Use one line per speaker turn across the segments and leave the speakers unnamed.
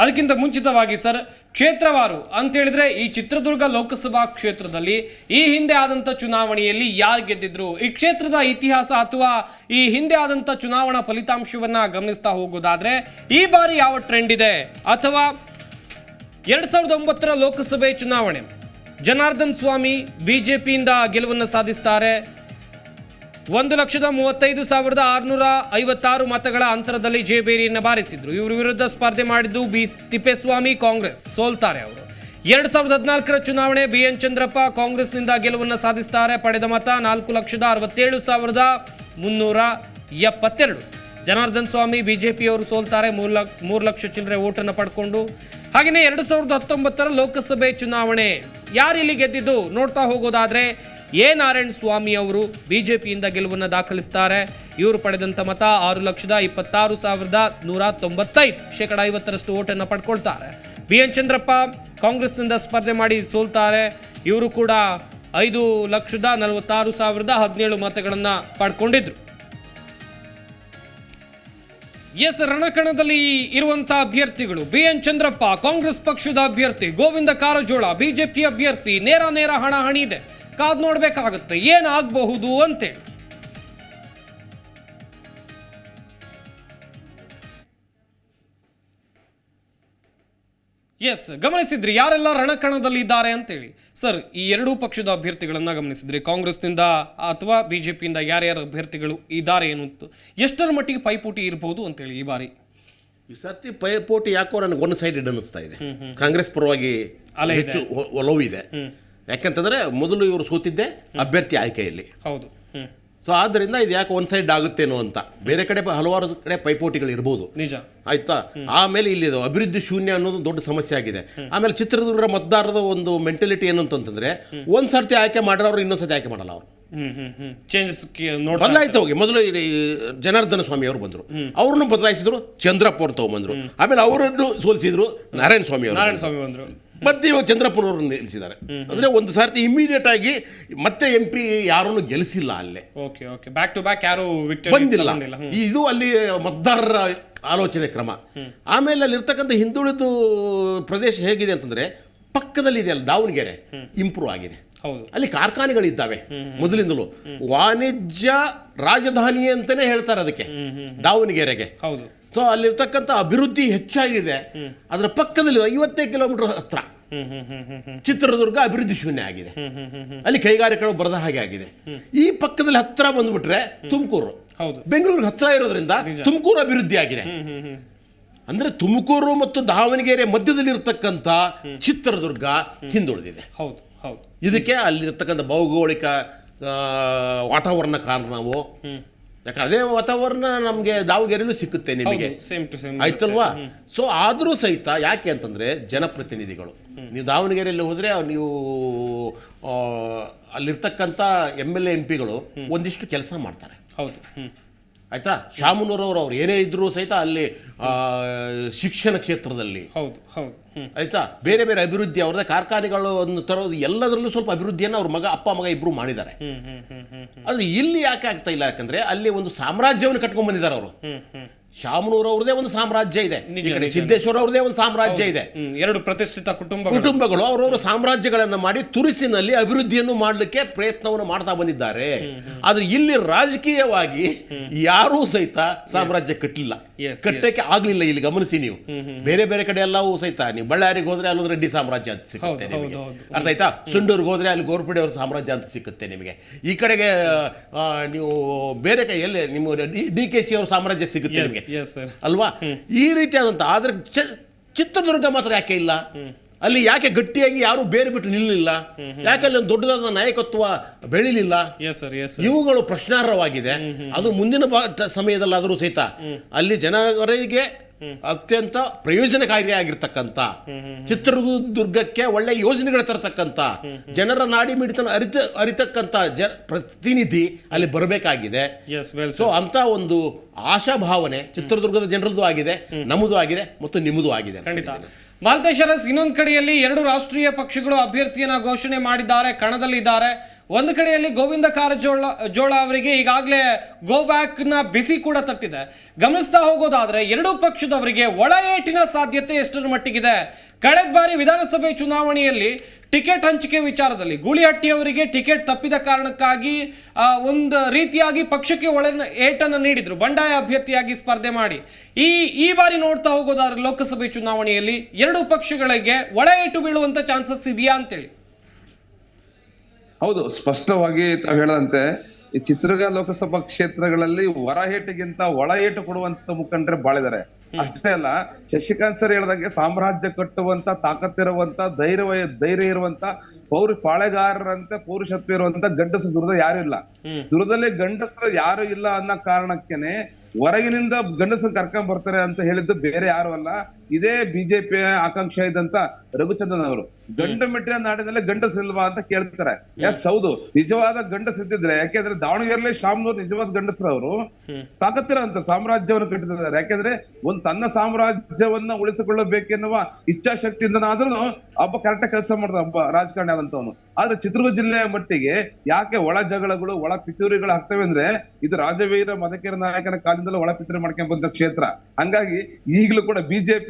ಅದಕ್ಕಿಂತ ಮುಂಚಿತವಾಗಿ ಸರ್, ಕ್ಷೇತ್ರವಾರು ಅಂತ ಹೇಳಿದ್ರೆ ಈ ಚಿತ್ರದುರ್ಗ ಲೋಕಸಭಾ ಕ್ಷೇತ್ರದಲ್ಲಿ ಈ ಹಿಂದೆ ಆದಂತ ಚುನಾವಣೆಯಲ್ಲಿ ಯಾರು ಗೆದ್ದಿದ್ರು? ಈ ಕ್ಷೇತ್ರದ ಇತಿಹಾಸ ಅಥವಾ ಈ ಹಿಂದೆ ಆದಂತ ಚುನಾವಣಾ ಫಲಿತಾಂಶವನ್ನ ಗಮನಿಸ್ತಾ ಹೋಗೋದಾದ್ರೆ ಈ ಬಾರಿ ಯಾವ ಟ್ರೆಂಡ್ ಇದೆ? ಅಥವಾ ಎರಡ್ ಸಾವಿರದ ಒಂಬತ್ತರ ಲೋಕಸಭೆ ಚುನಾವಣೆ, ಜನಾರ್ದನ್ ಸ್ವಾಮಿ ಬಿಜೆಪಿಯಿಂದ ಗೆಲುವನ್ನು ಸಾಧಿಸ್ತಾರೆ ಒಂದು ಲಕ್ಷದ ಮೂವತ್ತೈದು ಸಾವಿರದ ಆರುನೂರ ಐವತ್ತಾರು ಮತಗಳ ಅಂತರದಲ್ಲಿ ಜೇಬೇರಿಯನ್ನು ಬಾರಿಸಿದ್ರು. ಇವರ ವಿರುದ್ಧ ಸ್ಪರ್ಧೆ ಮಾಡಿದ್ದು ಬಿ, ತಿಪ್ಪೇಸ್ವಾಮಿ, ಕಾಂಗ್ರೆಸ್. ಸೋಲ್ತಾರೆ ಅವರು. ಎರಡು ಸಾವಿರದ ಹದಿನಾಲ್ಕರ ಚುನಾವಣೆ ಬಿ ಎನ್ ಚಂದ್ರಪ್ಪ ಕಾಂಗ್ರೆಸ್ನಿಂದ ಗೆಲುವನ್ನು ಸಾಧಿಸ್ತಾರೆ. ಪಡೆದ ಮತ ನಾಲ್ಕು ಲಕ್ಷದ ಅರವತ್ತೇಳು ಸಾವಿರದ ಮುನ್ನೂರ ಎಪ್ಪತ್ತೆರಡು. ಜನಾರ್ದನ್ ಸ್ವಾಮಿ, ಬಿಜೆಪಿಯವರು ಸೋಲ್ತಾರೆ. ಮೂರು ಲಕ್ಷ ಮೂರು ಲಕ್ಷ ಚಿಲ್ಲರೆ ಓಟನ್ನು ಪಡ್ಕೊಂಡು. ಹಾಗೆಯೇ ಎರಡು ಸಾವಿರದ ಹತ್ತೊಂಬತ್ತರ ಲೋಕಸಭೆ ಚುನಾವಣೆ ಯಾರು ಇಲ್ಲಿ ಗೆದ್ದಿದ್ದು ನೋಡ್ತಾ ಹೋಗೋದಾದ್ರೆ ಎ ನಾರಾಯಣ ಸ್ವಾಮಿ ಅವರು ಬಿಜೆಪಿಯಿಂದ ಗೆಲುವನ್ನು ದಾಖಲಿಸ್ತಾರೆ. ಇವರು ಪಡೆದಂಥ ಮತ ಆರು ಲಕ್ಷದ ಇಪ್ಪತ್ತಾರು ಸಾವಿರದ ನೂರ ತೊಂಬತ್ತೈದು ಶೇಕಡ ಐವತ್ತರಷ್ಟು ಓಟನ್ನು ಪಡ್ಕೊಳ್ತಾರೆ. ಬಿ ಎನ್ ಚಂದ್ರಪ್ಪ ಕಾಂಗ್ರೆಸ್ನಿಂದ ಸ್ಪರ್ಧೆ ಮಾಡಿ ಸೋಲ್ತಾರೆ. ಇವರು ಕೂಡ ಐದು ಲಕ್ಷದ ನಲವತ್ತಾರು ಸಾವಿರದ ಹದಿನೇಳು ಮತಗಳನ್ನು ಪಡ್ಕೊಂಡಿದ್ರು. ಎಸ್ ರಣಕಣದಲ್ಲಿ ಇರುವಂತಹ ಅಭ್ಯರ್ಥಿಗಳು ಬಿ ಎನ್ ಚಂದ್ರಪ್ಪ ಕಾಂಗ್ರೆಸ್ ಪಕ್ಷದ ಅಭ್ಯರ್ಥಿ ಗೋವಿಂದ ಕಾರಜೋಳ, ಬಿಜೆಪಿ ಅಭ್ಯರ್ಥಿ ನೇರ ನೇರ ಹಣಾಹಣಿ ಇದೆ. ಕಾದ್ ನೋಡಬೇಕಾಗುತ್ತೆ ಏನಾಗಬಹುದು ಅಂತೇಳಿ ಎಸ್ ಗಮನಿಸಿದ್ರಿ ಯಾರೆಲ್ಲ ರಣಕಣದಲ್ಲಿ ಇದ್ದಾರೆ ಅಂತೇಳಿ. ಸರ್ ಈ ಎರಡೂ ಪಕ್ಷದ ಅಭ್ಯರ್ಥಿಗಳನ್ನ ಗಮನಿಸಿದ್ರಿ. ಕಾಂಗ್ರೆಸ್ನಿಂದ ಅಥವಾ ಬಿಜೆಪಿಯಿಂದ ಯಾರ್ಯಾರ ಅಭ್ಯರ್ಥಿಗಳು ಇದ್ದಾರೆ ಏನು ಎಷ್ಟರ ಮಟ್ಟಿಗೆ ಪೈಪೋಟಿ ಇರಬಹುದು ಅಂತೇಳಿ ಈ ಬಾರಿ.
ಈ ಸರ್ತಿ ಪೈಪೋಟಿ ಯಾಕೋ ನನಗೆ ಒನ್ ಸೈಡೆಡ್ ಅನ್ನಿಸ್ತಾ ಇದೆ. ಕಾಂಗ್ರೆಸ್ ಪರವಾಗಿ
ಅಲೆ
ಹೆಚ್ಚು ಒಲವು ಒಲವಿದೆ ಯಾಕಂತಂದ್ರೆ ಮೊದಲು ಇವರು ಸೋತಿದ್ದೆ ಅಭ್ಯರ್ಥಿ ಆಯ್ಕೆಯಲ್ಲಿ.
ಹೌದು.
ಸೊ ಆದ್ದರಿಂದ ಇದು ಯಾಕೆ ಒನ್ ಸೈಡ್ ಆಗುತ್ತೇನೋ ಅಂತ. ಬೇರೆ ಕಡೆ ಹಲವಾರು ಕಡೆ ಪೈಪೋಟಿಗಳು ಇರ್ಬೋದು.
ನಿಜ.
ಆಯ್ತಾ? ಆಮೇಲೆ ಇಲ್ಲಿ ಅಭಿವೃದ್ಧಿ ಶೂನ್ಯ ಅನ್ನೋದು ದೊಡ್ಡ ಸಮಸ್ಯೆ ಆಗಿದೆ. ಆಮೇಲೆ ಚಿತ್ರದುರ್ಗ ಮತದಾರರ ಒಂದು ಮೆಂಟಲಿಟಿ ಏನು ಅಂತಂದ್ರೆ ಒಂದ್ ಸರ್ತಿ ಆಯ್ಕೆ ಮಾಡಿರೋರು ಇನ್ನೊಂದ್ ಸರ್ತಿ ಆಯ್ಕೆ ಮಾಡಲ್ಲ ಅವರು.
ಚೇಂಜಸ್
ಬದಲಾಯ್ತು ಹೋಗಿ. ಮೊದಲು ಜನಾರ್ದನ ಸ್ವಾಮಿ ಅವರು ಬಂದರು. ಅವ್ರನ್ನು ಬದಲಾಯಿಸಿದ್ರು ಚಂದ್ರಪ್ಪ ಅವ್ರು ತಗೊಂಬಂದ್ರು. ಆಮೇಲೆ ಅವರನ್ನು ಸೋಲಿಸಿದ್ರು ನಾರಾಯಣ ಸ್ವಾಮಿ ಅವರು
ನಾರಾಯಣ ಸ್ವಾಮಿ ಬಂದ್ರು.
ಮತ್ತೆ ಇವಾಗ ಚಂದ್ರಪ್ಪನವ್ರನ್ನ ನಿಲ್ಲಿಸಿದ್ದಾರೆ. ಅಂದ್ರೆ ಒಂದು ಸರ್ತಿ ಇಮಿಡಿಯೇಟ್ ಆಗಿ ಮತ್ತೆ ಎಂ ಪಿ ಯಾರನ್ನು ಗೆಲ್ಲಿಸಿಲ್ಲ ಅಲ್ಲೇ.
Okay okay. Back to back ಯಾರು
ಬಂದಿಲ್ಲ. ಇದು ಅಲ್ಲಿ ಮತದಾರರ ಆಲೋಚನೆ ಕ್ರಮ. ಆಮೇಲೆ ಅಲ್ಲಿರ್ತಕ್ಕಂಥ ಹಿಂದುಳಿದು ಪ್ರದೇಶ ಹೇಗಿದೆ ಅಂತಂದ್ರೆ ಪಕ್ಕದಲ್ಲಿ ಇದೆಯಲ್ಲ ದಾವಣಗೆರೆ. ಇಂಪ್ರೂವ್ ಆಗಿದೆ. ಅಲ್ಲಿ ಕಾರ್ಖಾನೆಗಳಿದ್ದಾವೆ ಮೊದಲಿಂದಲೂ. ವಾಣಿಜ್ಯ ರಾಜಧಾನಿ ಅಂತಾನೆ ಹೇಳ್ತಾರೆ ಅದಕ್ಕೆ. ದಾವಣಗೆರೆಗೆ.
ಹೌದು.
ಸೊ ಅಲ್ಲಿರ್ತಕ್ಕಂಥ ಅಭಿವೃದ್ಧಿ ಹೆಚ್ಚಾಗಿದೆ. ಅದರ ಪಕ್ಕದಲ್ಲಿ ಐವತ್ತೈದು ಕಿಲೋಮೀಟರ್ ಹತ್ರ. ಚಿತ್ರದುರ್ಗ ಅಭಿವೃದ್ಧಿ ಶೂನ್ಯ ಆಗಿದೆ. ಅಲ್ಲಿ ಕೈಗಾರಿಕೆಗಳು ಬರದ ಹಾಗೆ ಆಗಿದೆ. ಈ ಪಕ್ಕದಲ್ಲಿ ಹತ್ರ ಬಂದ್ಬಿಟ್ರೆ ತುಮಕೂರು.
ಹೌದು.
ಬೆಂಗಳೂರಿಗೆ ಹತ್ರ ಇರೋದ್ರಿಂದ ತುಮಕೂರು ಅಭಿವೃದ್ಧಿ ಆಗಿದೆ. ಅಂದ್ರೆ ತುಮಕೂರು ಮತ್ತು ದಾವಣಗೆರೆ ಮಧ್ಯದಲ್ಲಿರ್ತಕ್ಕಂಥ ಚಿತ್ರದುರ್ಗ ಹಿಂದುಳಿದಿದೆ.
ಹೌದು ಹೌದು.
ಇದಕ್ಕೆ ಅಲ್ಲಿರ್ತಕ್ಕಂಥ ಭೌಗೋಳಿಕ ವಾತಾವರಣ ಕಾರಣವು ಯಾಕಂದ್ರೆ ಅದೇ ವಾತಾವರಣ ನಮಗೆ ದಾವಣಗೆರೆಯಲ್ಲೂ ಸಿಕ್ಕುತ್ತೆ ನಿಮಗೆ.
ಸೇಮ್ ಟು ಸೇಮ್
ಆಯ್ತಲ್ವಾ? ಸೊ ಆದರೂ ಸಹಿತ ಯಾಕೆ ಅಂತಂದರೆ ಜನಪ್ರತಿನಿಧಿಗಳು. ನೀವು ದಾವಣಗೆರೆಯಲ್ಲಿ ಹೋದರೆ ನೀವು ಅಲ್ಲಿರ್ತಕ್ಕಂಥ ಎಂ ಎಲ್ ಎ ಎಂ ಪಿಗಳು ಒಂದಿಷ್ಟು ಕೆಲಸ ಮಾಡ್ತಾರೆ.
ಹೌದು.
ಆಯ್ತಾ? ಶಾಮನೂರವರು ಅವ್ರು ಏನೇ ಇದ್ರೂ ಸಹಿತ ಅಲ್ಲಿ ಶಿಕ್ಷಣ ಕ್ಷೇತ್ರದಲ್ಲಿ.
ಹೌದು ಹೌದು.
ಆಯ್ತಾ? ಬೇರೆ ಬೇರೆ ಅಭಿವೃದ್ಧಿ ಅವ್ರದೇ ಕಾರ್ಖಾನೆಗಳು ಒಂದು ತರೋದು ಎಲ್ಲದರಲ್ಲೂ ಸ್ವಲ್ಪ ಅಭಿವೃದ್ಧಿಯನ್ನು ಅವ್ರ ಮಗ ಅಪ್ಪ ಮಗ ಇಬ್ರು ಮಾಡಿದ್ದಾರೆ. ಆದರೆ ಇಲ್ಲಿ ಯಾಕೆ ಆಗ್ತಾ ಇಲ್ಲ ಯಾಕಂದ್ರೆ ಅಲ್ಲಿ ಒಂದು ಸಾಮ್ರಾಜ್ಯವನ್ನು ಕಟ್ಕೊಂಡ್ ಬಂದಿದ್ದಾರೆ ಅವರು. ಶಾಮನೂರು ಅವ್ರದೇ ಒಂದು ಸಾಮ್ರಾಜ್ಯ ಇದೆ.
ನಿಜ, ನಿಜ.
ಸಿದ್ದೇಶ್ವರ ಅವ್ರದೇ ಒಂದು ಸಾಮ್ರಾಜ್ಯ ಇದೆ.
ಹ್ಮ್ ಎರಡು ಪ್ರತಿಷ್ಠಿತ ಕುಟುಂಬಗಳು.
ಕುಟುಂಬಗಳು ಅವರವರ ಸಾಮ್ರಾಜ್ಯಗಳನ್ನ ಮಾಡಿ ತುರುಸಿನಲ್ಲಿ ಅಭಿವೃದ್ಧಿಯನ್ನು ಮಾಡಲಿಕ್ಕೆ ಪ್ರಯತ್ನವನ್ನು ಮಾಡ್ತಾ ಬಂದಿದ್ದಾರೆ. ಆದ್ರೆ ಇಲ್ಲಿ ರಾಜಕೀಯವಾಗಿ ಯಾರೂ ಸಹಿತ ಸಾಮ್ರಾಜ್ಯ ಕಟ್ಟಲಿಲ್ಲ
Yes,
ಕಟ್ಟಕ್ಕೆ ಆಗ್ಲಿಲ್ಲ ಇಲ್ಲಿ ಗಮನಿಸಿ ನೀವು. ಬೇರೆ ಬೇರೆ ಕಡೆ ಎಲ್ಲವೂ ಸಹಿತ ನೀವು ಬಳ್ಳಾರಿಗೆ ಹೋದ್ರೆ ಅಲ್ಲೊಂದು ರೆಡ್ಡಿ ಸಾಮ್ರಾಜ್ಯ ಅಂತ ಸಿಗುತ್ತೆ
ಹೌದು,
ನಿಮಗೆ.
ಹೌದು, ಹೌದು.
ಅರ್ಥ ಆಯ್ತಾ? ಸುಂಡೂರ್ಗೆ ಹೋದ್ರೆ ಅಲ್ಲಿ ಗೋರ್ಪಡೆ ಅವ್ರ ಸಾಮ್ರಾಜ್ಯ ಅಂತ ಸಿಗುತ್ತೆ ನಿಮಗೆ. ಈ ಕಡೆಗೆ ಆ, ನೀವು ಬೇರೆ ಕೈ ಎಲ್ಲಿ ನಿಮ್ಮ ಡಿ ಕೆ ಸಿ ಅವ್ರ ಸಾಮ್ರಾಜ್ಯ ಸಿಗುತ್ತೆ ನಿಮಗೆ. ಅಲ್ವಾ? ಈ ರೀತಿಯಾದಂಥ ಆದ್ರೆ ಚಿತ್ರದುರ್ಗ ಮಾತ್ರ ಯಾಕೆ ಇಲ್ಲ? ಅಲ್ಲಿ ಯಾಕೆ ಗಟ್ಟಿಯಾಗಿ ಯಾರು ಬೇರೆ ಬಿಟ್ಟು ನಿಲ್ಲಲಿಲ್ಲ ಯಾಕೆ ಅಲ್ಲಿ ಒಂದು ದೊಡ್ಡದಾದ ನಾಯಕತ್ವ ಬೆಳಿಲಿಲ್ಲ? ಇವುಗಳು ಪ್ರಶ್ನಾರ್ಹವಾಗಿದೆ. ಅದು ಮುಂದಿನ ಸಮಯದಲ್ಲಾದರೂ ಸಹಿತ. ಅಲ್ಲಿ ಜನರಿಗೆ ಅತ್ಯಂತ ಪ್ರಯೋಜನಕಾರಿಯಾಗಿರ್ತಕ್ಕಂಥ ಚಿತ್ರದುರ್ಗಕ್ಕೆ ಒಳ್ಳೆ ಯೋಜನೆಗಳು ತರತಕ್ಕಂಥ ಜನರ ನಾಡಿ ಮಿಡಿತನ ಅರಿತ ಅರಿತಕ್ಕಂಥ ಜ ಪ್ರತಿನಿಧಿ ಅಲ್ಲಿ ಬರಬೇಕಾಗಿದೆ. ಸೊ ಅಂತ ಒಂದು ಆಶಾಭಾವನೆ ಚಿತ್ರದುರ್ಗದ ಜನರದ್ದು ಆಗಿದೆ ನಮ್ಮದು ಆಗಿದೆ ಮತ್ತು ನಿಮ್ಮದು ಆಗಿದೆ
ಖಂಡಿತ.
ಹೇಳಿದ್ದೀನಿ.
ಇನ್ನೊಂದು ಕಡೆಯಲ್ಲಿ ಎರಡು ರಾಷ್ಟ್ರೀಯ ಪಕ್ಷಗಳು ಅಭ್ಯರ್ಥಿಯನ್ನ ಘೋಷಣೆ ಮಾಡಿದ್ದಾರೆ ಕಣದಲ್ಲಿದ್ದಾರೆ. ಒಂದು ಕಡೆಯಲ್ಲಿ ಗೋವಿಂದ ಕಾರಜೋಳ, ಜೋಳ ಅವರಿಗೆ ಈಗಾಗಲೇ ಗೋ ಬ್ಯಾಕ್ನ ಬಿಸಿ ಕೂಡ ತಟ್ಟಿದೆ. ಗಮನಿಸ್ತಾ ಹೋಗೋದಾದರೆ ಎರಡೂ ಪಕ್ಷದವರಿಗೆ ಒಳ ಏಟಿನ ಸಾಧ್ಯತೆ ಎಷ್ಟರ ಮಟ್ಟಿಗಿದೆ. ಕಳೆದ ಬಾರಿ ವಿಧಾನಸಭೆ ಚುನಾವಣೆಯಲ್ಲಿ ಟಿಕೆಟ್ ಹಂಚಿಕೆ ವಿಚಾರದಲ್ಲಿ ಗೂಳಿಹಟ್ಟಿ ಅವರಿಗೆ ಟಿಕೆಟ್ ತಪ್ಪಿದ ಕಾರಣಕ್ಕಾಗಿ ಒಂದು ರೀತಿಯಾಗಿ ಪಕ್ಷಕ್ಕೆ ಒಳ ಏಟನ್ನು ನೀಡಿದರು. ಬಂಡಾಯ ಅಭ್ಯರ್ಥಿಯಾಗಿ ಸ್ಪರ್ಧೆ ಮಾಡಿ. ಈ ಈ ಬಾರಿ ನೋಡ್ತಾ ಹೋಗೋದಾದ್ರೆ ಲೋಕಸಭೆ ಚುನಾವಣೆಯಲ್ಲಿ ಎರಡೂ ಪಕ್ಷಗಳಿಗೆ ಒಳ ಏಟು ಬೀಳುವಂಥ ಚಾನ್ಸಸ್ ಇದೆಯಾ ಅಂತೇಳಿ.
ಹೌದು ಸ್ಪಷ್ಟವಾಗಿ ತಾವು ಹೇಳದಂತೆ ಈ ಚಿತ್ರದುರ್ಗ ಲೋಕಸಭಾ ಕ್ಷೇತ್ರಗಳಲ್ಲಿ ಹೊರ ಏಟಿಗಿಂತ ಒಳ ಏಟು ಕೊಡುವಂತ ಮುಖಂಡರೇ ಬಾಳಿದ್ದಾರೆ ಅಷ್ಟೇ ಅಲ್ಲ ಶಶಿಕಾಂತ್ ಸರ್ ಹೇಳ್ದಂಗೆ ಸಾಮ್ರಾಜ್ಯ ಕಟ್ಟುವಂತ ತಾಕತ್ತಿರುವಂತ ಧೈರ್ಯ ಧೈರ್ಯ ಇರುವಂತ ಪೌರ ಪಾಳೆಗಾರರಂತೆ ಪೌರುಷತ್ವ ಇರುವಂತ ಗಂಡಸರು ದುರ್ದ ಯಾರು ಇಲ್ಲ. ದುರ್ಗದಲ್ಲಿ ಗಂಡಸರು ಯಾರು ಇಲ್ಲ ಅನ್ನೋ ಕಾರಣಕ್ಕೇನೆ ಹೊರಗಿನಿಂದ ಗಂಡಸರು ಕರ್ಕೊಂಡ್ ಬರ್ತಾರೆ ಅಂತ ಹೇಳಿದ್ದು ಬೇರೆ ಯಾರು ಅಲ್ಲ. ಇದೇ ಬಿಜೆಪಿ ಆಕಾಂಕ್ಷೆ ಇದ್ದಂತ ರಘುಚಂದ್ರನ್ ಅವರು. ಗಂಡ ಮೆಟ್ಟಿನ ನಾಡಿನಲ್ಲಿ ಗಂಡಸಿಲ್ವಾ ಅಂತ ಕೇಳ್ತಾರೆ. ಎಸ್ ಹೌದು. ನಿಜವಾದ ಗಂಡಸಿದ್ದಿದ್ರೆ ಯಾಕೆಂದ್ರೆ ದಾವಣಗೆರೆಯಲ್ಲಿ ಶಾಮ್ನೂರ್ ನಿಜವಾದ ಗಂಡಸರು ಅವರು ತಾಕತ್ತಿರ ಅಂತ ಸಾಮ್ರಾಜ್ಯವನ್ನು ಕಟ್ಟಿದ್ದಾರೆ. ಯಾಕೆಂದ್ರೆ ಒಂದ್ ತನ್ನ ಸಾಮ್ರಾಜ್ಯವನ್ನ ಉಳಿಸಿಕೊಳ್ಳಬೇಕೆನ್ನುವ ಇಚ್ಛಾಶಕ್ತಿಯಿಂದನಾದ್ರೂ ಒಬ್ಬ ಕರೆಕ್ಟ್ ಕೆಲಸ ಮಾಡ್ದ ಒಬ್ಬ ರಾಜಕಾರಣಿ ಆದಂತವನು. ಆದ್ರೆ ಚಿತ್ರದುರ್ಗ ಜಿಲ್ಲೆಯ ಮಟ್ಟಿಗೆ ಯಾಕೆ ಒಳ ಜಗಳಗಳು ಒಳ ಪಿತೂರಿಗಳು ಆಗ್ತವೆ ಅಂದ್ರೆ ಇದು ರಾಜವೀರ ಮದಕೇರ ನಾಯಕನ ಕಾಲದಿಂದಲೂ ಒಳ ಪಿತೂರಿ ಮಾಡ್ಕೊಂಡ್ ಬಂದ ಕ್ಷೇತ್ರ. ಹಂಗಾಗಿ ಈಗಲೂ ಕೂಡ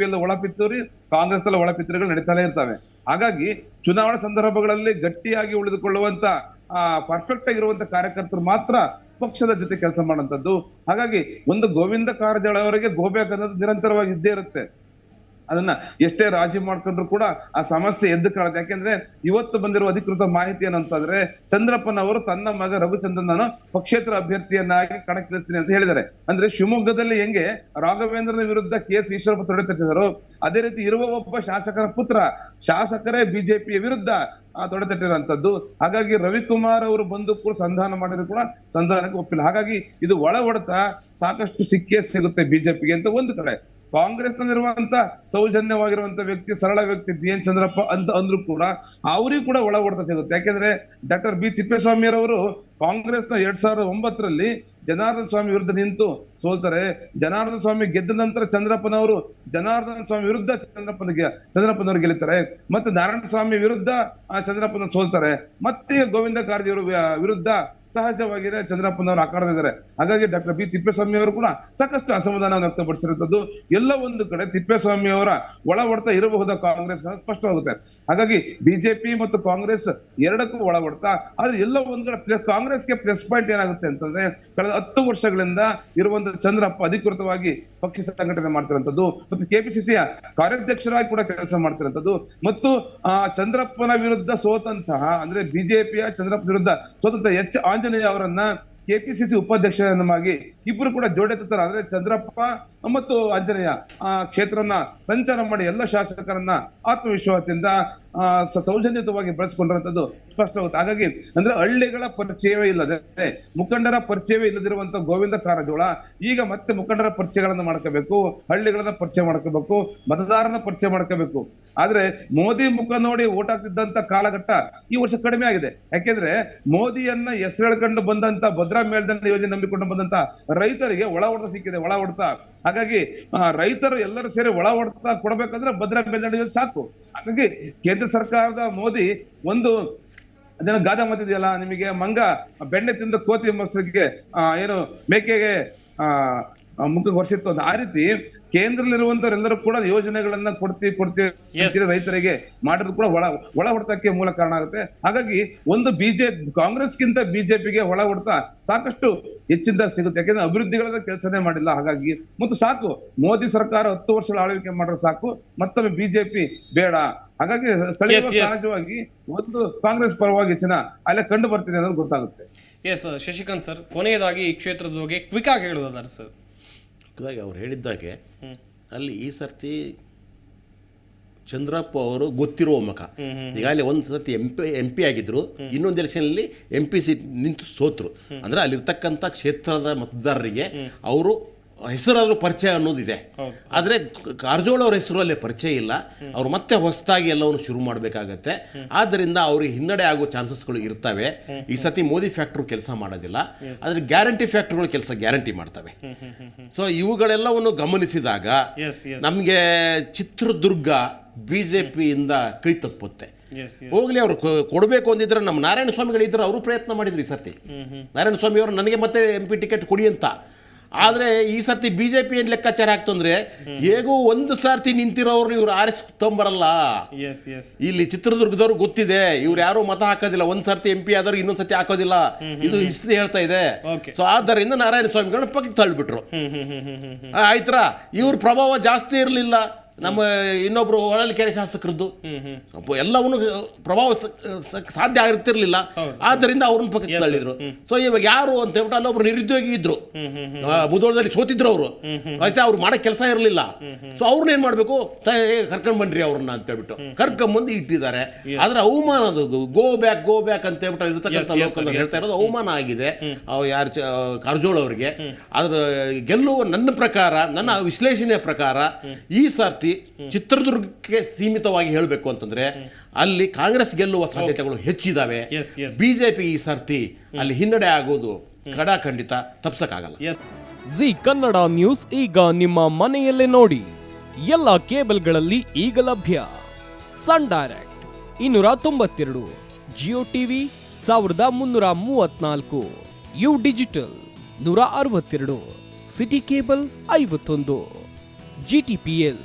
ಬಿಜೆಪಿಯಲ್ಲಿ ಒಳಪಿತ್ತೂರಿ ಕಾಂಗ್ರೆಸ್ ಒಳ ಒಳಪಿತ್ತೂರಿಗಳು ನಡೀತಾನೆ ಇರ್ತವೆ. ಹಾಗಾಗಿ ಚುನಾವಣಾ ಸಂದರ್ಭಗಳಲ್ಲಿ ಗಟ್ಟಿಯಾಗಿ ಉಳಿದುಕೊಳ್ಳುವಂತ ಪರ್ಫೆಕ್ಟ್ ಆಗಿರುವಂತ ಕಾರ್ಯಕರ್ತರು ಮಾತ್ರ ಪಕ್ಷದ ಜೊತೆ ಕೆಲಸ ಮಾಡುವಂತದ್ದು. ಹಾಗಾಗಿ ಒಂದು ಗೋವಿಂದ ಕಾರಜೋಳ ಅವರಿಗೆ ಗೋಬೇಕು ಅನ್ನೋದು ನಿರಂತರವಾಗಿ ಇದ್ದೇ ಇರುತ್ತೆ. ಅದನ್ನ ಎಷ್ಟೇ ರಾಜಿ ಮಾಡ್ಕೊಂಡ್ರು ಕೂಡ ಆ ಸಮಸ್ಯೆ ಎದ್ದು ಕಾಣುತ್ತೆ. ಯಾಕೆಂದ್ರೆ ಇವತ್ತು ಬಂದಿರುವ ಅಧಿಕೃತ ಮಾಹಿತಿ ಏನಂತಂದ್ರೆ ಚಂದ್ರಪ್ಪನವರು ತನ್ನ ಮಗ ರಘುಚಂದ್ರನನ್ನು ಪಕ್ಷೇತರ ಅಭ್ಯರ್ಥಿಯನ್ನಾಗಿ ಕಣಕ್ಕಿಳಿಸ್ತೀನಿ ಅಂತ ಹೇಳಿದ್ದಾರೆ. ಅಂದ್ರೆ ಶಿವಮೊಗ್ಗದಲ್ಲಿ ಹೆಂಗೆ ರಾಘವೇಂದ್ರನ ವಿರುದ್ಧ ಕೆ ಎಸ್ ಈಶ್ವರಪ್ಪ ತೊಡೆತಟ್ಟಿದರು ಅದೇ ರೀತಿ ಇರುವ ಒಬ್ಬ ಶಾಸಕರ ಪುತ್ರ, ಶಾಸಕರೇ ಬಿಜೆಪಿಯ ವಿರುದ್ಧ ಆ ತೊಡೆತಟ್ಟಿರುವಂತದ್ದು ಹಾಗಾಗಿ ರವಿಕುಮಾರ್ ಅವರು ಬಂದು ಕೂಡ ಸಂಧಾನ ಮಾಡಿದ್ರು ಕೂಡ ಸಂಧಾನಕ್ಕೆ ಒಪ್ಪಿಲ್ಲ. ಹಾಗಾಗಿ ಇದು ಒಳ ಹೊಡೆತ ಸಾಕಷ್ಟು ಸಿಕ್ಕೇ ಸಿಗುತ್ತೆ ಬಿಜೆಪಿಗೆ ಅಂತ ಒಂದು ಕಡೆ. ಕಾಂಗ್ರೆಸ್ ನಲ್ಲಿರುವಂತ ಸೌಜನ್ಯವಾಗಿರುವಂತ ವ್ಯಕ್ತಿ, ಸರಳ ವ್ಯಕ್ತಿ ಬಿ ಎನ್ ಚಂದ್ರಪ್ಪ ಅಂತ ಅಂದ್ರು ಕೂಡ ಅವರಿಗೂ ಕೂಡ ಒಳಗೊಡ್ತ ಸಿಗುತ್ತೆ. ಯಾಕೆಂದ್ರೆ ಡಾಕ್ಟರ್ ಬಿ ತಿಪ್ಪೇಸ್ವಾಮಿಯರವರು ಕಾಂಗ್ರೆಸ್ನ ಎರಡ್ ಸಾವಿರದ ಒಂಬತ್ತರಲ್ಲಿ ಜನಾರ್ದನ ಸ್ವಾಮಿ ವಿರುದ್ಧ ನಿಂತು ಸೋಲ್ತಾರೆ. ಜನಾರ್ದನ ಸ್ವಾಮಿ ಗೆದ್ದ ನಂತರ ಚಂದ್ರಪ್ಪನವರು ಜನಾರ್ದನ ಸ್ವಾಮಿ ವಿರುದ್ಧ ಚಂದ್ರಪ್ಪನಿಗೆ ಚಂದ್ರಪ್ಪನವರು ಗೆಲ್ತಾರೆ ಮತ್ತೆ ನಾರಾಯಣ ಸ್ವಾಮಿ ವಿರುದ್ಧ ಚಂದ್ರಪ್ಪನ ಸೋಲ್ತಾರೆ. ಮತ್ತೆ ಗೋವಿಂದ ಕಾರಜೋಳ ವಿರುದ್ಧ ಸಹಜವಾಗಿದೆ ಚಂದ್ರಪ್ಪನವರು ಆಕಾರದಿದ್ದಾರೆ ಹಾಗಾಗಿ ಡಾಕ್ಟರ್ ಬಿ ತಿಪ್ಪೇಸ್ವಾಮಿ ಅವರು ಕೂಡ ಸಾಕಷ್ಟು ಅಸಮಾಧಾನ ವ್ಯಕ್ತಪಡಿಸಿರುವಂಥದ್ದು ಎಲ್ಲ ಒಂದು ಕಡೆ ತಿಪ್ಪೇಸ್ವಾಮಿ ಅವರ ಒಳ ಹೊಡೆತ ಇರಬಹುದ ಕಾಂಗ್ರೆಸ್ ಸ್ಪಷ್ಟವಾಗುತ್ತೆ. ಹಾಗಾಗಿ ಬಿಜೆಪಿ ಮತ್ತು ಕಾಂಗ್ರೆಸ್ ಎರಡಕ್ಕೂ ಒಳಗೊಡ್ತಾ ಆದ್ರೆ ಎಲ್ಲ ಒಂದ್ ಕಡೆ ಪ್ಲಸ್, ಕಾಂಗ್ರೆಸ್ಗೆ ಪ್ಲಸ್ ಪಾಯಿಂಟ್ ಏನಾಗುತ್ತೆ ಅಂತಂದ್ರೆ, ಕಳೆದ ಹತ್ತು ವರ್ಷಗಳಿಂದ ಇರುವಂತ ಚಂದ್ರಪ್ಪ ಅಧಿಕೃತವಾಗಿ ಪಕ್ಷ ಸಂಘಟನೆ ಮಾಡ್ತಿರಂತದ್ದು ಮತ್ತು ಕೆಪಿಸಿಸಿಯ ಕಾರ್ಯಾಧ್ಯಕ್ಷರಾಗಿ ಕೂಡ ಕೆಲಸ ಮಾಡ್ತಿರಂತದ್ದು ಮತ್ತು, ಆ, ಚಂದ್ರಪ್ಪನ ವಿರುದ್ಧ ಸೋತಂತಹ, ಅಂದ್ರೆ ಬಿಜೆಪಿಯ ಚಂದ್ರಪ್ಪ ವಿರುದ್ಧ ಸೋತಂತ ಎಚ್. ಆಂಜನೇಯ ಅವರನ್ನ ಕೆಪಿಸಿಸಿ ಉಪಾಧ್ಯಕ್ಷರನ್ನಾಗಿ ಇಬ್ಬರು ಕೂಡ ಜೋಡೆತ್ತರ ಅಂದ್ರೆ ಚಂದ್ರಪ್ಪ ಮತ್ತು ಆಂಜನೇಯ ಆ ಕ್ಷೇತ್ರನ ಸಂಚಾರ ಮಾಡಿ ಎಲ್ಲ ಶಾಸಕರನ್ನ ಆತ್ಮವಿಶ್ವಾಸದಿಂದ ಸೌಜನ್ಯತವಾಗಿ ಬಳಸಿಕೊಂಡಿರುವಂತದ್ದು ಸ್ಪಷ್ಟವಾಗುತ್ತೆ ಹಾಗಾಗಿ ಅಂದ್ರೆ ಹಳ್ಳಿಗಳ ಪರಿಚಯವೇ ಇಲ್ಲದೆ, ಮುಖಂಡರ ಪರಿಚಯವೇ ಇಲ್ಲದಿರುವಂತ ಗೋವಿಂದ ಕಾರಜೋಳ, ಈಗ ಮತ್ತೆ ಮುಖಂಡರ ಪರಿಚಯಗಳನ್ನು ಮಾಡ್ಕೋಬೇಕು, ಹಳ್ಳಿಗಳನ್ನ ಪರಿಚಯ ಮಾಡ್ಕೋಬೇಕು ಮತದಾರನ ಪರಿಚಯ ಮಾಡ್ಕೋಬೇಕು. ಆದ್ರೆ ಮೋದಿ ಮುಖ ನೋಡಿ ಓಟ್ ಹಾಕ್ತಿದ್ದಂತ ಕಾಲಘಟ್ಟ ಈ ವರ್ಷ ಕಡಿಮೆ ಆಗಿದೆ. ಯಾಕೆಂದ್ರೆ ಮೋದಿಯನ್ನ ಹೆಸರೆಳ್ಕೊಂಡು ಬಂದಂತ ಭದ್ರಾ ಮೇಲ್ದಂಡ ಯೋಜನೆ ನಂಬಿಕೊಂಡು ಬಂದಂತ ರೈತರಿಗೆ ಒಳ ಸಿಕ್ಕಿದೆ ಒಳ ಹಾಗಾಗಿ ರೈತರು ಎಲ್ಲರೂ ಸೇರಿ ಒಳ ಹೊಡೆತ ಕೊಡಬೇಕಂದ್ರೆ ಭದ್ರ ಬೆಲೆ ಸಾಕು. ಹಾಗಾಗಿ ಕೇಂದ್ರ ಸರ್ಕಾರದ ಮೋದಿ ಒಂದು ಅದೇನೋ ಗಾದೆ ಮಾತಿದೆಯಲ್ಲ ನಿಮಗೆ ಮಂಗ ಬೆಣ್ಣೆ ತಿಂದ ಕೋತಿ ಮೊಸರಿಗೆ ಏನು ಮೇಕೆಗೆ ಆ ಆ, ಮುಖ ಅಂತ. ಆ ರೀತಿ ಕೇಂದ್ರದಲ್ಲಿರುವಂತವರೆಲ್ಲರೂ ಕೂಡ ಯೋಜನೆಗಳನ್ನ ಕೊಡ್ತೀವಿ ಕೊಡ್ತೀವಿ ರೈತರಿಗೆ ಮಾಡಿದ್ರು ಕೂಡ ಒಳ ಒಳ ಹೊಡೆತಕ್ಕೆ ಮೂಲ ಕಾರಣ ಆಗುತ್ತೆ. ಹಾಗಾಗಿ ಒಂದು ಬಿಜೆಪಿ ಕಾಂಗ್ರೆಸ್ಗಿಂತ ಬಿಜೆಪಿಗೆ ಒಳ ಹೊಡೆತ ಸಾಕಷ್ಟು ಹೆಚ್ಚಿಂದ ಸಿಗುತ್ತೆ. ಯಾಕೆಂದ್ರೆ ಅಭಿವೃದ್ಧಿಗಳ ಕೆಲಸನೇ ಮಾಡಿಲ್ಲ. ಹಾಗಾಗಿ ಮತ್ತು ಸಾಕು ಮೋದಿ ಸರ್ಕಾರ ಹತ್ತು ವರ್ಷಗಳ ಆಳ್ವಿಕೆ ಮಾಡ್ರೆ ಸಾಕು ಮತ್ತೊಮ್ಮೆ ಬಿಜೆಪಿ ಬೇಡ. ಹಾಗಾಗಿ ಸ್ಥಳೀಯ. ಸಹಜವಾಗಿ ಒಂದು ಕಾಂಗ್ರೆಸ್ ಪರವಾಗಿ ಹೆಚ್ಚಿನ ಅಲ್ಲೇ ಕಂಡು ಬರ್ತಿದೆ ಅನ್ನೋದು ಗೊತ್ತಾಗುತ್ತೆ.
ಎಸ್ ಶಶಿಕಾಂತ್ ಸರ್ ಕೊನೆಯದಾಗಿ ಈ ಕ್ಷೇತ್ರದ ಬಗ್ಗೆ ಕ್ವಿಕ್ ಆಗಿ ಹೇಳುವುದಾದ್ರೆ ಸರ್.
ಹಾಗಾಗಿ ಅವ್ರು ಹೇಳಿದ್ದಾಗೆ ಅಲ್ಲಿ ಈ ಸರ್ತಿ ಚಂದ್ರಪ್ಪ ಅವರು ಗೊತ್ತಿರುವ ಮುಖ. ಈಗಾಗಲೇ ಒಂದು ಸರ್ತಿ ಎಂ ಪಿ ಎಂ ಪಿ ಆಗಿದ್ರು ಇನ್ನೊಂದು ಎಲೆಕ್ಷನಲ್ಲಿ ಎಂ ಪಿ ಸೀಟ್ ನಿಂತು ಸೋತರು. ಅಂದರೆ ಅಲ್ಲಿರ್ತಕ್ಕಂಥ ಕ್ಷೇತ್ರದ ಮತದಾರರಿಗೆ ಅವರು ಹೆಸರಾದ್ರೂ ಪರಿಚಯ ಅನ್ನೋದಿದೆ. ಆದರೆ ಕಾರಜೋಳ ಅವ್ರ ಹೆಸರು ಅಲ್ಲೇ ಪರಿಚಯ ಇಲ್ಲ. ಅವ್ರು ಮತ್ತೆ ಹೊಸದಾಗಿ ಎಲ್ಲವನ್ನು ಶುರು ಮಾಡಬೇಕಾಗತ್ತೆ. ಆದ್ದರಿಂದ ಅವ್ರಿಗೆ ಹಿನ್ನಡೆ ಆಗೋ ಚಾನ್ಸಸ್ಗಳು ಇರ್ತವೆ. ಈ ಸತಿ ಮೋದಿ ಫ್ಯಾಕ್ಟ್ರು ಕೆಲಸ ಮಾಡೋದಿಲ್ಲ. ಆದರೆ ಗ್ಯಾರಂಟಿ ಫ್ಯಾಕ್ಟ್ರಿಗಳು ಕೆಲಸ ಗ್ಯಾರಂಟಿ ಮಾಡ್ತವೆ. ಸೊ ಇವುಗಳೆಲ್ಲವನ್ನು ಗಮನಿಸಿದಾಗ ನಮಗೆ ಚಿತ್ರದುರ್ಗ ಬಿ ಜೆ ಪಿಯಿಂದ ಕೈ ತಪ್ಪುತ್ತೆ ಹೋಗ್ಲಿ ಅವ್ರು ಕೊಡಬೇಕು ಕೊಡ್ಬೇಕು ಅಂದಿದ್ರೆ ನಮ್ಮ ನಾರಾಯಣ ಸ್ವಾಮಿಗಳಿದ್ರು ಅವರು ಪ್ರಯತ್ನ ಮಾಡಿದ್ರು ಈ ಸರ್ತಿ. ನಾರಾಯಣ ಸ್ವಾಮಿ ಅವರು ನನಗೆ ಮತ್ತೆ ಎಂ ಪಿ ಟಿಕೆಟ್ ಕೊಡಿ ಅಂತ. ಆದರೆ ಈ ಸರ್ತಿ ಬಿ ಜೆ ಪಿ ಏನು ಲೆಕ್ಕಾಚಾರ ಆಗ್ತಂದ್ರೆ ಹೇಗೂ ಒಂದು ಸರ್ತಿ ನಿಂತಿರೋರು ಇವ್ರು
ಆರಿಸ್ ತೊಂಬರಲ್ಲ.
ಇಲ್ಲಿ ಚಿತ್ರದುರ್ಗದವ್ರು ಗೊತ್ತಿದೆ ಇವ್ರು ಯಾರು ಮತ ಹಾಕೋದಿಲ್ಲ. ಒಂದ್ ಸರ್ತಿ ಎಂ ಪಿ ಆದವ್ರು ಇನ್ನೊಂದ್ ಸರ್ತಿ ಹಾಕೋದಿಲ್ಲ. ಇದು ಹಿಸ್ಟ್ರಿ ಹೇಳ್ತಾ ಇದೆ. ಸೊ ಆದ್ದರಿಂದ ನಾರಾಯಣ ಸ್ವಾಮಿಗಳನ್ನ ಪಕ್ಕಕ್ಕೆ ತಳ್ಳಿಬಿಟ್ರು. ಆಯ್ತರ ಆಯ್ತಾ? ಇವ್ರ ಪ್ರಭಾವ ಜಾಸ್ತಿ ಇರಲಿಲ್ಲ. ನಮ್ಮ ಇನ್ನೊಬ್ರು ಹೊಳಲ್ಕೆರೆ ಶಾಸಕರದ್ದು. ಎಲ್ಲವನ್ನು ಪ್ರಭಾವ ಸಾಧ್ಯ ಆಗಿರ್ತಿರ್ಲಿಲ್ಲ. ಆದ್ದರಿಂದ ಅವ್ರನ್ನ ಪಕ್ಕಕ್ಕೆ ತಳ್ಳಿದ್ರು. ಸೊ ಇವಾಗ ಯಾರು ಅಂತ ಹೇಳ್ಬಿಟ್ಟು ಅಲ್ಲೊಬ್ರು ನಿರುದ್ಯೋಗಿ ಇದ್ರು. ಮುದೋಳದಲ್ಲಿ ಸೋತಿದ್ರು ಅವರು. ಆಯ್ತಾ ಅವ್ರು ಮಾಡೋ ಕೆಲಸ ಇರಲಿಲ್ಲ. ಸೊ ಅವ್ರನ್ನ ಏನ್ ಮಾಡ್ಬೇಕು? ಕರ್ಕೊಂಡ್ ಬನ್ರಿ ಅವ್ರನ್ನ ಅಂತ ಹೇಳ್ಬಿಟ್ಟು. ಕರ್ಕೊಂಡ್ಬಂದು ಇಟ್ಟಿದ್ದಾರೆ. ಆದ್ರೆ ಅವಮಾನ ಅದು ಗೋ ಬ್ಯಾಕ್ ಗೋ ಬ್ಯಾಕ್ ಅಂತ ಹೇಳ್ಬಿಟ್ಟು ಇರತಕ್ಕಂಥ ಹೇಳ್ತಾ ಇರೋದು ಅವಮಾನ ಆಗಿದೆ. ಯಾರು ಕಾರಜೋಳ ಅವರಿಗೆ. ಅದ್ರ ಗೆಲ್ಲುವ ನನ್ನ ಪ್ರಕಾರ ನನ್ನ ವಿಶ್ಲೇಷಣೆಯ ಪ್ರಕಾರ ಈ ಸರ್ತಿ ಚಿತ್ರದುರ್ಗಕ್ಕೆ ಸೀಮಿತವಾಗಿ ಹೇಳಬೇಕು ಅಂತಂದ್ರೆ ಅಲ್ಲಿ ಕಾಂಗ್ರೆಸ್ ಗೆಲ್ಲುವ ಸಾಧ್ಯತೆಗಳು ಹೆಚ್ಚಿದಾವೆ. ಬಿಜೆಪಿ ಈ ಸರ್ತಿ ಅಲ್ಲಿ ಹಿನ್ನಡೆ ಆಗೋದು ಖಂಡಿತ ತಪ್ಸಕ್ಕಾಗಲ್ಲ.
ಜಿ ಕನ್ನಡ ನ್ಯೂಸ್ ಈಗ ನಿಮ್ಮ ಮನೆಯಲ್ಲೇ ನೋಡಿ. ಎಲ್ಲ ಕೇಬಲ್ಗಳಲ್ಲಿ ಈಗ ಲಭ್ಯ. ಸನ್ ಡೈರೆಕ್ಟ್ ಇನ್ನೂರ ತೊಂಬತ್ತೆರಡು ಜಿಯೋ ಟಿವಿ ಸಾವಿರದ ಮುನ್ನೂರ ಮೂವತ್ನಾಲ್ಕು ಯು ಡಿಜಿಟಲ್ ನೂರ ಅರವತ್ತೆರಡು ಸಿಟಿ ಕೇಬಲ್ ಐವತ್ತೊಂದು ಜಿ ಟಿ ಪಿ ಎಲ್